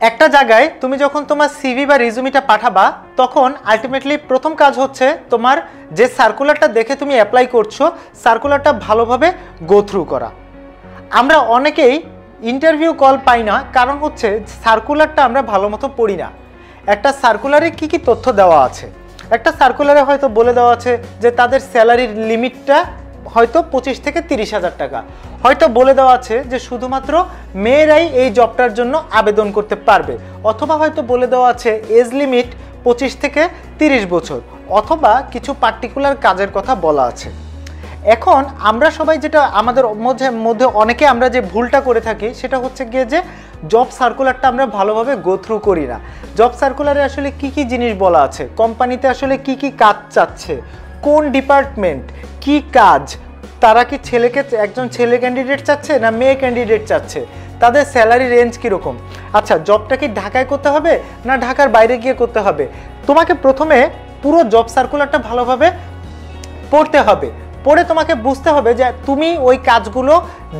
একটা জায়গায় তুমি যখন তোমার সিভি বা রিজুমিটা পাঠাবা, তখন আলটিমেটলি প্রথম কাজ হচ্ছে তোমার যে সার্কুলারটা দেখে তুমি অ্যাপ্লাই করছ সার্কুলারটা ভালোভাবে গো থ্রু করা। আমরা অনেকেই ইন্টারভিউ কল পাই না, কারণ হচ্ছে সার্কুলারটা আমরা ভালো মতো পড়ি না। একটা সার্কুলারে কি কি তথ্য দেওয়া আছে? একটা সার্কুলারে হয়তো বলে দেওয়া আছে যে তাদের স্যালারির লিমিটটা হয়তো পঁচিশ থেকে তিরিশ হাজার টাকা। হয়তো বলে দেওয়া আছে যে শুধুমাত্র মেয়েরাই এই জবটার জন্য আবেদন করতে পারবে। অথবা হয়তো বলে দেওয়া আছে এজ লিমিট পঁচিশ থেকে তিরিশ বছর। অথবা কিছু পার্টিকুলার কাজের কথা বলা আছে। এখন আমরা সবাই যেটা আমাদের মধ্যে মধ্যে অনেকে আমরা যে ভুলটা করে থাকি, সেটা হচ্ছে গিয়ে যে জব সার্কুলারটা আমরা ভালোভাবে গো থ্রু করি না। জব সার্কুলারে আসলে কি কি জিনিস বলা আছে? কোম্পানিতে আসলে কি কি কাজ চাচ্ছে? কোন ডিপার্টমেন্ট, কি কাজ, তারা কি ছেলেকে, একজন ছেলে ক্যান্ডিডেট চাচ্ছে না মেয়ে ক্যান্ডিডেট চাচ্ছে? তাদের স্যালারি রেঞ্জ কীরকম? আচ্ছা জবটা কি ঢাকায় করতে হবে না ঢাকার বাইরে গিয়ে করতে হবে? তোমাকে প্রথমে পুরো জব সার্কুলারটা ভালোভাবে পড়তে হবে। পড়ে তোমাকে বুঝতে হবে যে তুমি ওই কাজগুলো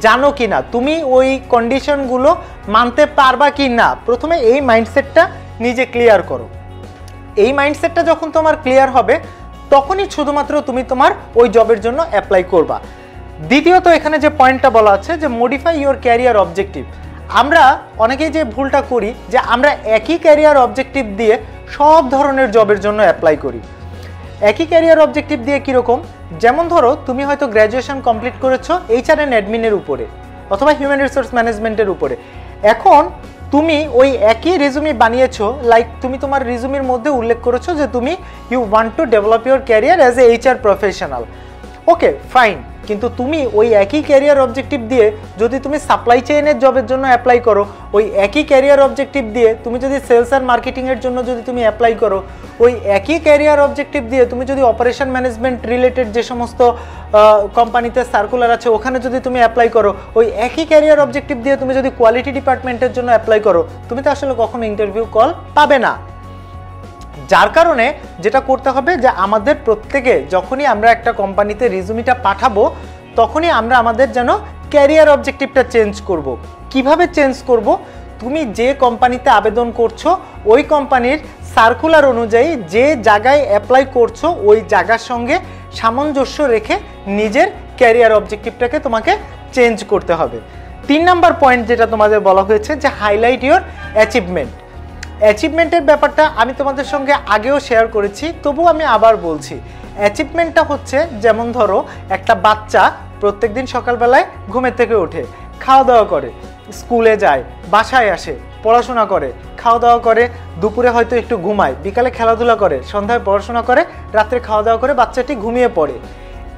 জানো কি না তুমি ওই কন্ডিশনগুলো মানতে পারবা কি না প্রথমে এই মাইন্ডসেটটা নিজে ক্লিয়ার করো। এই মাইন্ডসেটটা যখন তোমার ক্লিয়ার হবে তখনই শুধুমাত্র তুমি তোমার ওই জবের জন্য অ্যাপ্লাই করবা। দ্বিতীয়ত, এখানে যে পয়েন্টটা বলা আছে যে মডিফাই ইওর ক্যারিয়ার অবজেক্টিভ আমরা অনেকেই যে ভুলটা করি যে আমরা একই ক্যারিয়ার অবজেক্টিভ দিয়ে সব ধরনের জবের জন্য অ্যাপ্লাই করি। একই ক্যারিয়ার অবজেক্টিভ দিয়ে কীরকম? যেমন ধরো, তুমি হয়তো গ্র্যাজুয়েশন কমপ্লিট করেছ এইচআর অ্যান্ড অ্যাডমিনের উপরে অথবা হিউম্যান রিসোর্স ম্যানেজমেন্টের উপরে। এখন তুমি ওই একই রেজুমি বানিয়েছো লাইক তুমি তোমার রেজুমির মধ্যে উল্লেখ করেছ যে তুমি you want to develop your career as a HR professional okay fine কিন্তু তুমি ওই একই ক্যারিয়ার অবজেক্টিভ দিয়ে যদি তুমি সাপ্লাই চেইনের জবের জন্য অ্যাপ্লাই করো, ওই একই ক্যারিয়ার অবজেক্টিভ দিয়ে তুমি যদি সেলস অ্যান্ড মার্কেটিংয়ের জন্য যদি তুমি অ্যাপ্লাই করো, ওই একই ক্যারিয়ার অবজেক্টিভ দিয়ে তুমি যদি অপারেশন ম্যানেজমেন্ট রিলেটেড যে সমস্ত কোম্পানিতে সার্কুলার আছে, ওখানে যদি তুমি অ্যাপ্লাই করো, ওই একই ক্যারিয়ার অবজেক্টিভ দিয়ে তুমি যদি কোয়ালিটি ডিপার্টমেন্টের জন্য অ্যাপ্লাই করো, তুমি তো আসলে কখনো ইন্টারভিউ কল পাবে না। যার কারণে যেটা করতে হবে যে আমাদের প্রত্যেকে যখনই আমরা একটা কোম্পানিতে রিজুমিটা পাঠাবো, তখনই আমরা আমাদের যেন ক্যারিয়ার অবজেক্টিভটা চেঞ্জ করব। কীভাবে চেঞ্জ করব? তুমি যে কোম্পানিতে আবেদন করছ, ওই কোম্পানির সার্কুলার অনুযায়ী যে জায়গায় অ্যাপ্লাই করছ, ওই জায়গার সঙ্গে সামঞ্জস্য রেখে নিজের ক্যারিয়ার অবজেক্টিভটাকে তোমাকে চেঞ্জ করতে হবে। তিন নাম্বার পয়েন্ট যেটা তোমাদের বলা হয়েছে যে হাইলাইট ইউর অ্যাচিভমেন্ট। অ্যাচিভমেন্টের ব্যাপারটা আমি তোমাদের সঙ্গে আগেও শেয়ার করেছি তবু আমি আবার বলছি। অ্যাচিভমেন্টটা হচ্ছে যেমন ধরো, একটা বাচ্চা প্রত্যেকদিন সকালবেলায় ঘুমের থেকে ওঠে খাওয়া দাওয়া করে, স্কুলে যায়, বাসায় আসে, পড়াশোনা করে খাওয়া দাওয়া করে, দুপুরে হয়তো একটু ঘুমায়, বিকালে খেলাধুলা করে, সন্ধ্যায় পড়াশোনা করে, রাত্রে খাওয়া দাওয়া করে বাচ্চাটি ঘুমিয়ে পড়ে।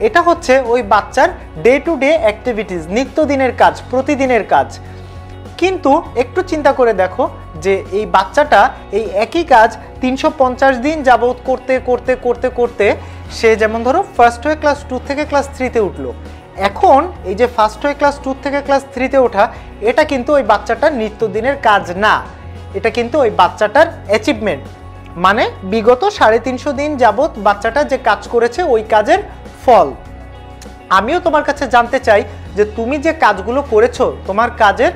এটা হচ্ছে ওই বাচ্চার ডে টু ডে অ্যাক্টিভিটিস নিত্যদিনের কাজ, প্রতিদিনের কাজ। কিন্তু একটু চিন্তা করে দেখো যে এই বাচ্চাটা এই একই কাজ তিনশো পঞ্চাশ দিন যাবৎ করতে করতে করতে করতে সে যেমন ধরো ফার্স্ট হয়ে ক্লাস টু থেকে ক্লাস থ্রিতে উঠল। এখন এই যে ফার্স্ট হয়ে ক্লাস টু থেকে ক্লাস থ্রিতে ওঠা, এটা কিন্তু ওই বাচ্চাটার নিত্যদিনের কাজ না। এটা কিন্তু ওই বাচ্চাটার অ্যাচিভমেন্ট মানে বিগত সাড়ে তিনশো দিন যাবৎ বাচ্চাটা যে কাজ করেছে ওই কাজের ফল। আমিও তোমার কাছে জানতে চাই যে তুমি যে কাজগুলো করেছ, তোমার কাজের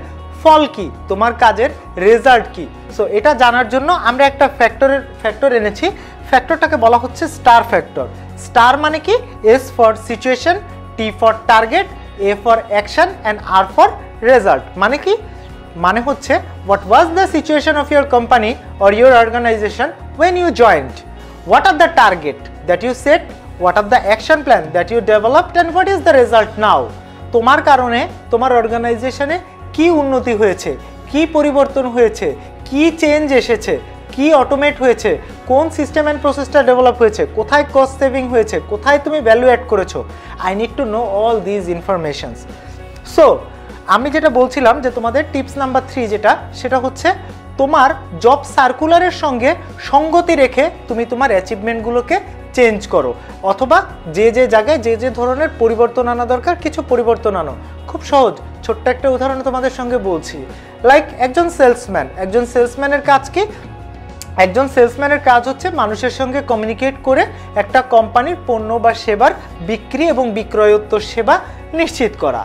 ফল কি? তোমার কাজের রেজাল্ট কি? সো এটা জানার জন্য আমরা একটা ফ্যাক্টরের ফ্যাক্টর এনেছি। ফ্যাক্টরটাকে বলা হচ্ছে স্টার ফ্যাক্টর স্টার মানে কি? S for situation T for target A for action and R for result মানে কি? মানে হচ্ছে what was the situation of your company or your organization when you joined what are the target that you set what are the action plan that you developed and what is the result now তোমার কারণে, তোমার অর্গানাইজেশনে কি উন্নতি হয়েছে? কি পরিবর্তন হয়েছে? কি চেঞ্জ এসেছে? কি অটোমেট হয়েছে? কোন সিস্টেম অ্যান্ড প্রসেসটা ডেভেলপ হয়েছে? কোথায় কস্ট সেভিং হয়েছে? কোথায় তুমি ভ্যালু অ্যাড করেছ? I need to know all these informations so আমি যেটা বলছিলাম যে তোমাদের টিপস নাম্বার থ্রি যেটা, সেটা হচ্ছে তোমার জব সার্কুলারের সঙ্গে সঙ্গতি রেখে তুমি তোমার অ্যাচিভমেন্টগুলোকে চেঞ্জ করো। অথবা যে যে জায়গায় যে যে ধরনের পরিবর্তন আনা দরকার, কিছু পরিবর্তন আনো। খুব সহজ। ছোট্ট একটা উদাহরণ তোমাদের সঙ্গে বলছি। লাইক একজন সেলসম্যান একজন সেলসম্যানের কাজ কি? একজন সেলসম্যানের কাজ হচ্ছে মানুষের সঙ্গে কমিউনিকেট করে একটা কোম্পানির পণ্য বা সেবার বিক্রি এবং বিক্রয়োত্তর সেবা নিশ্চিত করা।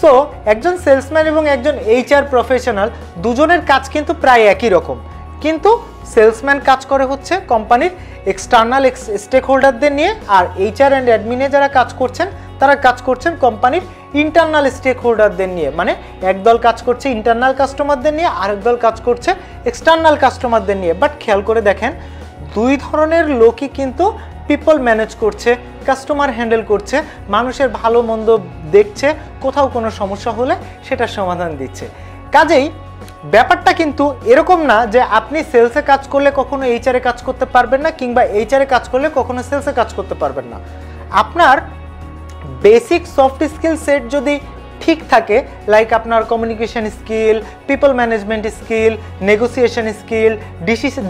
সো একজন সেলসম্যান এবং একজন এইচআর প্রফেশনাল দুজনের কাজ কিন্তু প্রায় একই রকম। কিন্তু সেলসম্যান কাজ করে হচ্ছে কোম্পানির এক্সটার্নাল স্টেক হোল্ডারদের নিয়ে আর এইচআর অ্যান্ড অ্যাডমিনে যারা কাজ করছেন, তারা কাজ করছেন কোম্পানির ইন্টারনাল স্টেক হোল্ডারদের নিয়ে মানে একদল কাজ করছে ইন্টারনাল কাস্টমারদের নিয়ে, আরেক দল কাজ করছে এক্সটার্নাল কাস্টমারদের নিয়ে। বাট খেয়াল করে দেখেন, দুই ধরনের লোকই কিন্তু পিপল ম্যানেজ করছে কাস্টমার হ্যান্ডেল করছে, মানুষের ভালো মন্দ দেখছে, কোথাও কোনো সমস্যা হলে সেটার সমাধান দিচ্ছে। কাজেই ব্যাপারটা কিন্তু এরকম না যে আপনি সেলসে কাজ করলে কখনো এইচআরে কাজ করতে পারবেন না, কিংবা এইচআরে কাজ করলে কখনো সেলসে কাজ করতে পারবেন না। আপনার বেসিক সফট স্কিল সেট যদি ঠিক থাকে লাইক আপনার communication skill people management skill negotiation skill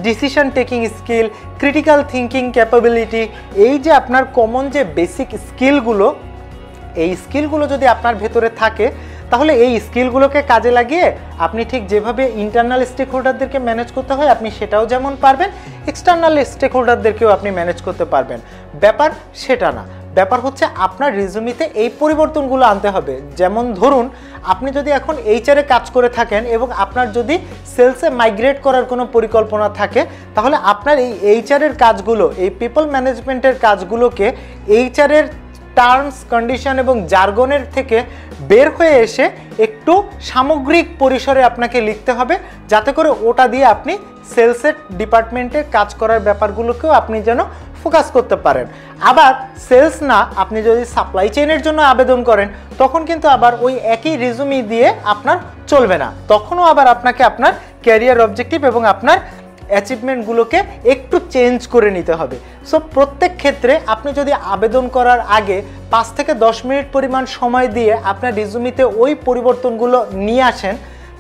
decision taking skill critical thinking capability এই যে আপনার কমন যে বেসিক স্কিলগুলো এই স্কিলগুলো যদি আপনার ভেতরে থাকে, তাহলে এই স্কিলগুলোকে কাজে লাগিয়ে আপনি ঠিক যেভাবে ইন্টারনাল স্টেক হোল্ডারদেরকে ম্যানেজ করতে হয়, আপনি সেটাও যেমন পারবেন এক্সটার্নাল স্টেক হোল্ডারদেরকেও আপনি ম্যানেজ করতে পারবেন। ব্যাপার সেটা না। ব্যাপার হচ্ছে আপনার রিজুমিতে এই পরিবর্তনগুলো আনতে হবে। যেমন ধরুন, আপনি যদি এখন এইচআরে কাজ করে থাকেন এবং আপনার যদি সেলসে মাইগ্রেট করার কোনো পরিকল্পনা থাকে, তাহলে আপনার এই এইচআরের কাজগুলো, এই পিপল ম্যানেজমেন্টের কাজগুলোকে এইচআরের টার্মস কন্ডিশন এবং জার্গনের থেকে বের হয়ে এসে একটু সামগ্রিক পরিসরে আপনাকে লিখতে হবে, যাতে করে ওটা দিয়ে আপনি সেলসের ডিপার্টমেন্টে কাজ করার ব্যাপারগুলোকেও আপনি যেন ফোকাস করতে পারেন। আবার সেলস না, আপনি যদি সাপ্লাই চেইনের জন্য আবেদন করেন, তখন কিন্তু আবার ওই একই রিজুমি দিয়ে আপনার চলবে না। তখনও আবার আপনাকে আপনার ক্যারিয়ার অবজেক্টিভ এবং আপনার অ্যাচিভমেন্টগুলোকে একটু চেঞ্জ করে নিতে হবে। সো প্রত্যেক ক্ষেত্রে আপনি যদি আবেদন করার আগে পাঁচ থেকে দশ মিনিট পরিমাণ সময় দিয়ে আপনার রিজুমিতে ওই পরিবর্তনগুলো নিয়ে আসেন,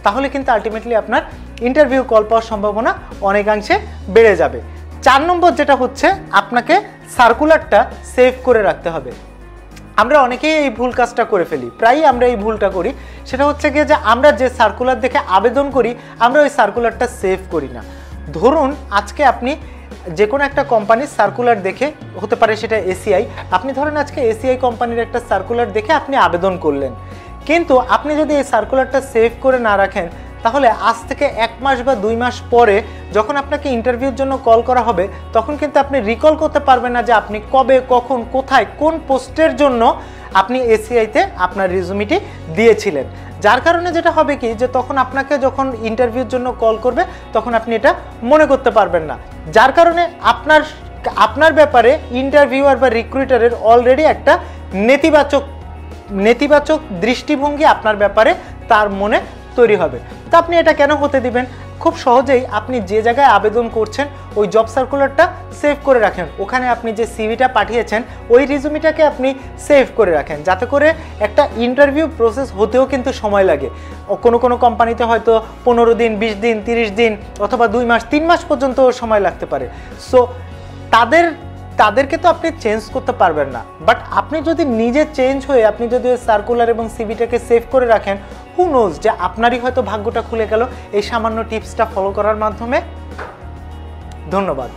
তাহলে কিন্তু আলটিমেটলি আপনার ইন্টারভিউ কল পাওয়ার সম্ভাবনা অনেকাংশে বেড়ে যাবে। চার নম্বর যেটা হচ্ছে, আপনাকে সার্কুলারটা সেভ করে রাখতে হবে। আমরা অনেকেই এই ভুল কাজটা করে ফেলি, প্রায়ই আমরা এই ভুলটা করি। সেটা হচ্ছে গিয়ে যে আমরা যে সার্কুলার দেখে আবেদন করি, আমরা ওই সার্কুলারটা সেভ করি না। ধরুন, আজকে আপনি যে কোনো একটা কোম্পানির সার্কুলার দেখে, হতে পারে সেটা এসিআই আপনি ধরেন আজকে এসিআই কোম্পানির একটা সার্কুলার দেখে আপনি আবেদন করলেন। কিন্তু আপনি যদি এই সার্কুলারটা সেভ করে না রাখেন, তাহলে আজ থেকে এক মাস বা দুই মাস পরে যখন আপনাকে ইন্টারভিউর জন্য কল করা হবে, তখন কিন্তু আপনি রিকল করতে পারবেন না যে আপনি কবে, কখন, কোথায়, কোন পোস্টের জন্য আপনি এসিআইতে আপনার রিজুমিটি দিয়েছিলেন। যার কারণে যেটা হবে কি, যে তখন আপনাকে যখন ইন্টারভিউর জন্য কল করবে, তখন আপনি এটা মনে করতে পারবেন না। যার কারণে আপনার আপনার ব্যাপারে ইন্টারভিউয়ার বা রিক্রুটারের অলরেডি একটা নেতিবাচক নেতিবাচক দৃষ্টিভঙ্গি আপনার ব্যাপারে তার মনে তৈরি হবে। তো আপনি এটা কেন হতে দিবেন? খুব সহজেই আপনি যে জায়গায় আবেদন করছেন, ওই জব সার্কুলারটা সেভ করে রাখেন। ওখানে আপনি যে সিভিটা পাঠিয়েছেন, ওই রিজুমিটাকে আপনি সেভ করে রাখেন। যাতে করে একটা ইন্টারভিউ প্রসেস হতেও কিন্তু সময় লাগে। কোনো কোনো কোম্পানিতে হয়তো পনেরো দিন, বিশ দিন, তিরিশ দিন অথবা দুই মাস, তিন মাস পর্যন্ত সময় লাগতে পারে। সো তাদের, তাদেরকে তো আপনি চেঞ্জ করতে পারবেন না। বাট আপনি যদি নিজে চেঞ্জ হয়ে, আপনি যদি ওই সার্কুলার এবং সিভিটাকে সেভ করে রাখেন হু নোজ যে আপনারই হয়তো ভাগ্যটা খুলে গেল, এই সামান্য টিপসটা ফলো করার মাধ্যমে। ধন্যবাদ।